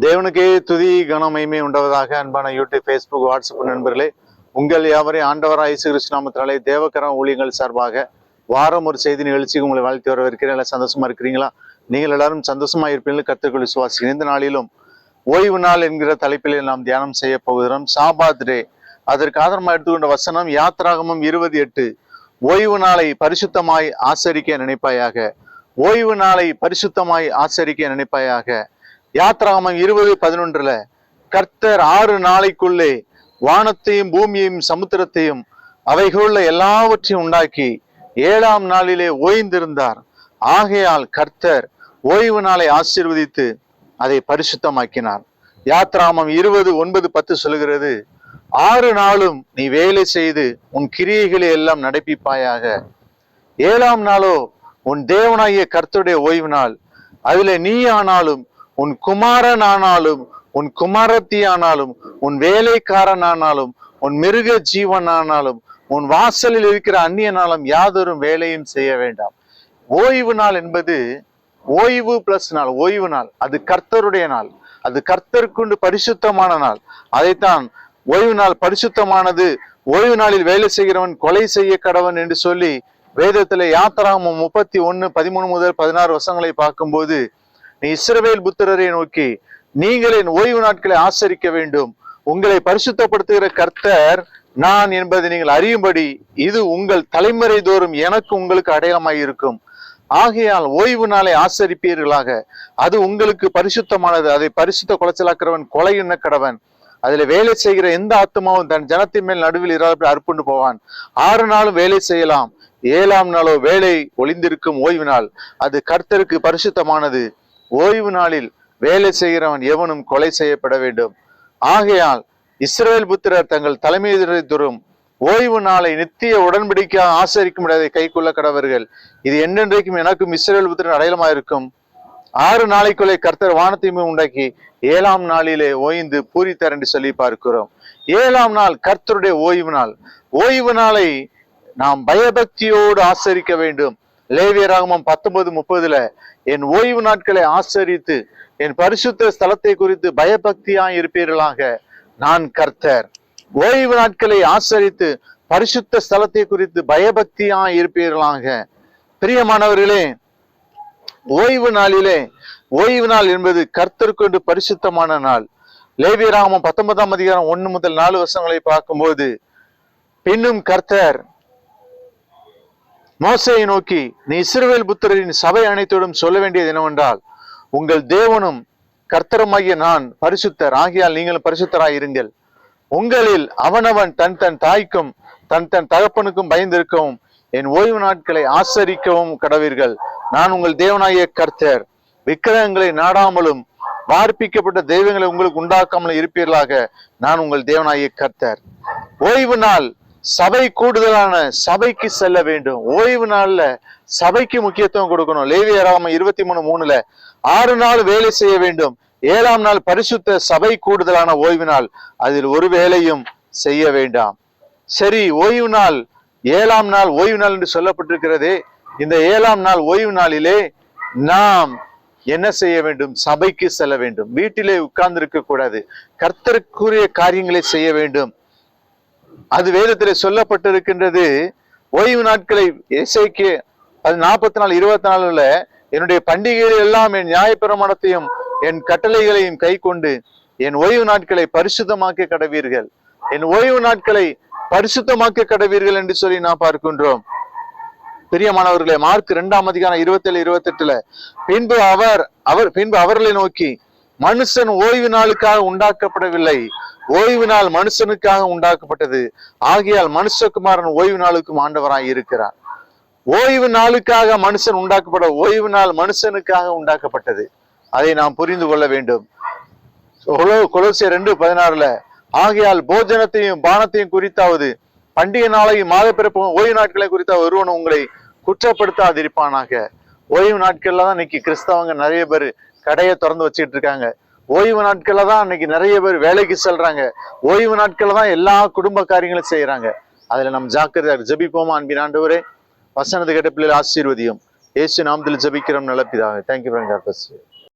தேவனுக்கே துதி கனமயமே உண்டவதாக அன்பான யூடியூப் ஃபேஸ்புக் வாட்ஸ்அப் நண்பர்களே உங்கள் யாவரையும் ஆண்டவர் ஐசு கிருஷ்ணாமத்தினாலே தேவக்கரம் ஊழியங்கள் சார்பாக வாரம் ஒரு செய்தி நிகழ்ச்சிக்கு உங்களை வாழ்த்து வரவேற்கிறேன். எல்லாம் சந்தோஷமா இருக்கிறீங்களா? நீங்கள் எல்லாரும் சந்தோஷமா இருப்பீர்கள் கத்துக்கள் விசுவாசிக்கிறேன். இந்த நாளிலும் ஓய்வு நாள் என்கிற தலைப்பிலே நாம் தியானம் செய்ய போகிறோம். சாபாத் டே. அதற்கு ஆதாரமாக எடுத்துக்கொண்ட வசனம் யாத்ராகமம் இருபது எட்டு. ஓய்வு நாளை பரிசுத்தமாய் ஆசரிக்க நினைப்பாயாக. ஓய்வு நாளை பரிசுத்தமாய் ஆசரிக்க நினைப்பாயாக. யாத்ராமம் இருபது பதினொன்றுல கர்த்தர் ஆறு நாளைக்குள்ளே வானத்தையும் பூமியையும் சமுத்திரத்தையும் அவைகளுள்ள எல்லாவற்றையும் உண்டாக்கி ஏழாம் நாளிலே ஓய்ந்திருந்தார். ஆகையால் கர்த்தர் ஓய்வு நாளை ஆசீர்வதித்து அதை பரிசுத்தமாக்கினார். யாத்ராமம் இருபது ஒன்பது பத்து சொல்லுகிறது ஆறு நாளும் நீ வேலை செய்து உன் கிரியைகளை எல்லாம் நடப்பிப்பாயாக. ஏழாம் நாளோ உன் தேவனாகிய கர்த்தருடைய ஓய்வு நாள். அதில் நீ ஆனாலும் உன் குமாரன் ஆனாலும் உன் குமாரத்தி ஆனாலும் உன் வேலைக்காரன் ஆனாலும் உன் மிருக ஜீவன் ஆனாலும் உன் வாசலில் இருக்கிற அந்நியனாலும் யாதொரு வேலையும் செய்ய வேண்டாம். ஓய்வு நாள் என்பது ஓய்வு பிளஸ் நாள் ஓய்வு நாள். அது கர்த்தருடைய நாள். அது கர்த்தருக்குண்டு பரிசுத்தமான நாள். அதைத்தான் ஓய்வு நாள் பரிசுத்தமானது. ஓய்வு நாளில் வேலை செய்கிறவன் கொலை செய்ய கடவன் என்று சொல்லி வேதத்துல யாத்திராமம் முப்பத்தி ஒன்னு பதிமூணு முதல் பதினாறு வருஷங்களை பார்க்கும்போது நீ இஸ்ரவேல் புத்திரரை நோக்கி நீங்கள் என் ஓய்வு நாட்களை ஆசரிக்க வேண்டும். உங்களை பரிசுத்தப்படுத்துகிற கர்த்தர் நான் என்பதை நீங்கள் அறியும்படி இது உங்கள் தலைமுறை தோறும் எனக்கு உங்களுக்கு அடையாளமாய் இருக்கும். ஆகையால் ஓய்வு நாளை ஆசரிப்பீர்களாக. அது உங்களுக்கு பரிசுத்தமானது. அதை பரிசுத்த குலைச்சலாக்கிறவன் கொலை எண்ண கடவன். அதுல வேலை செய்கிற எந்த ஆத்மாவும் தன் ஜனத்தின் மேல் நடுவில் இராத அர்ப்பண்டு போவான். ஆறு நாளும் வேலை செய்யலாம். ஏழாம் நாளோ வேலை ஒளிந்திருக்கும் ஓய்வு நாள். அது கர்த்தருக்கு பரிசுத்தமானது. ஓய்வு நாளில் வேலை செய்கிறவன் எவனும் கொலை செய்யப்பட வேண்டும். ஆகையால் இஸ்ரேல் புத்திரர் தங்கள் தலைமையை தரும். ஓய்வு நாளை நித்திய உடன்படிக்கையாக ஆசரிக்கும் இடத்தை கைக்குள்ள கடவர்கள். இது என்னென்றைக்கும் எனக்கும் இஸ்ரேல் புத்திரன் அடையாளமா இருக்கும் ஆறு நாளைக்குள்ளே கர்த்தர் வானத்தையுமே உண்டாக்கி ஏழாம் நாளிலே ஓய்ந்து பூரித்தார் என்று சொல்லி பார்க்கிறோம். ஏழாம் நாள் கர்த்தருடைய ஓய்வு நாள். ஓய்வு நாளை நாம் பயபக்தியோடு ஆசரிக்க வேண்டும். லேவியராகமம் பத்தொன்பது முப்பதுல என் ஓய்வு நாட்களை ஆசரித்து என் பரிசுத்த ஸ்தலத்தை குறித்து பயபக்தியாய் இருப்பீர்களாக. நான் கர்த்தர். ஓய்வு நாட்களை ஆசரித்து பரிசுத்த ஸ்தலத்தை குறித்து பயபக்தியாய் இருப்பீர்களாக. பிரியமானவர்களே ஓய்வு நாளிலே ஓய்வு நாள் என்பது கர்த்தருக்கொண்டு பரிசுத்தமான நாள். லேவியராமம் பத்தொன்பதாம் அதிகாரம் ஒன்று முதல் நாலு வருஷங்களை பார்க்கும்போது பின்னும் கர்த்தர் மோசையை நோக்கி நீ இஸ்ரவேல் புத்திரரின் சபை அனைத்தோடும் சொல்ல வேண்டியது என்னவென்றால் உங்கள் தேவனும் கர்த்தரமாகிய நான் பரிசுத்தர். ஆகியால் நீங்களும் பரிசுத்தராய் இருங்கள் உங்களில் அவனவன் தன் தன் தாய்க்கும் தன் தன் தகப்பனுக்கும் பயந்திருக்கவும் என் ஓய்வு நாட்களை ஆசரிக்கவும் கடவீர்கள். நான் உங்கள் தேவனாகிய கர்த்தர். விக்கிரகங்களை நாடாமலும் வார்ப்பிக்கப்பட்ட தெய்வங்களை உங்களுக்கு உண்டாக்காமலும் இருப்பீர்களாக நான் உங்கள் தேவனாகிய கர்த்தர். ஓய்வு நாள் சபை கூடுதலான சபைக்கு செல்ல வேண்டும். ஓய்வு நாள்ல சபைக்கு முக்கியத்துவம் கொடுக்கணும். லேவியராம இருபத்தி மூணு மூணுல ஆறு நாள் வேலை செய்ய வேண்டும். ஏழாம் நாள் பரிசுத்த சபை கூடுதலான ஓய்வு நாள். அதில் ஒரு வேலையும் செய்ய வேண்டாம். சரி ஓய்வு நாள். ஏழாம் நாள் ஓய்வு நாள் என்று சொல்லப்பட்டிருக்கிறதே. இந்த ஏழாம் நாள் ஓய்வு நாளிலே நாம் என்ன செய்ய வேண்டும்? சபைக்கு செல்ல வேண்டும். வீட்டிலே உட்கார்ந்து இருக்க கூடாது கர்த்தருக்குரிய காரியங்களை செய்ய வேண்டும். அது வேதத்தில் சொல்லப்பட்டிருக்கின்றது. ஓய்வு நாட்களை இசைக்கு அது நாற்பத்தி நாலு இருபத்தி நாலுல என்னுடைய பண்டிகைகள் எல்லாம் என் நியாயப்பிரமாணத்தையும் என் கட்டளைகளையும் கை கொண்டு என் ஓய்வு நாட்களை பரிசுத்தமாக்க கடவீர்கள். என் ஓய்வு நாட்களை பரிசுத்தமாக்க கடவீர்கள் என்று சொல்லி நான் பார்க்கின்றோம். பிரியமானவர்களே மார்க் இரண்டாம் அதிகாரம் இருபத்தி ஏழு இருபத்தி எட்டுல பின்பு அவர் அவர் பின்பு அவர்களை நோக்கி மனுஷன் ஓய்வு நாளுக்காக உண்டாக்கப்படவில்லை. ஓய்வு நாள் மனுஷனுக்காக உண்டாக்கப்பட்டது. ஆகையால் மனுஷகுமாரன் ஓய்வு நாளுக்கும் ஆண்டவராய் இருக்கிறார். ஓய்வு நாளுக்காக மனுஷன் உண்டாக்கப்பட ஓய்வு நாள் மனுஷனுக்காக உண்டாக்கப்பட்டது. அதை நாம் புரிந்து கொள்ள வேண்டும். கொலோசிய ரெண்டு பதினாறுல ஆகையால் போஜனத்தையும் பானத்தையும் குறித்தாவது பண்டிகை நாளையும் மாதப்பிறப்பு ஓய்வு நாட்களை குறித்த ஒருவன் உங்களை குற்றப்படுத்தாதிருப்பானாக. ஓய்வு நாட்கள்ல தான் இன்னைக்கு கிறிஸ்தவங்க நிறைய பேர் கடையை திறந்து வச்சுட்டு இருக்காங்க. ஓய்வு நாட்களில் தான் அன்னைக்கு நிறைய பேர் வேலைக்கு செல்றாங்க. ஓய்வு நாட்களில் தான் எல்லா குடும்ப காரியங்களும் செய்யறாங்க அதுல நம்ம ஜாக்கிரதையாக ஜபிப்போமா அன்பின் ஆண்டவரே. வசனத்தை கேட்ட பிள்ளைகள் ஆசீர்வதியும். ஏசு நாமத்தில் ஜபிக்கிறோம் நல்ல பிதாவே. தேங்க்யூ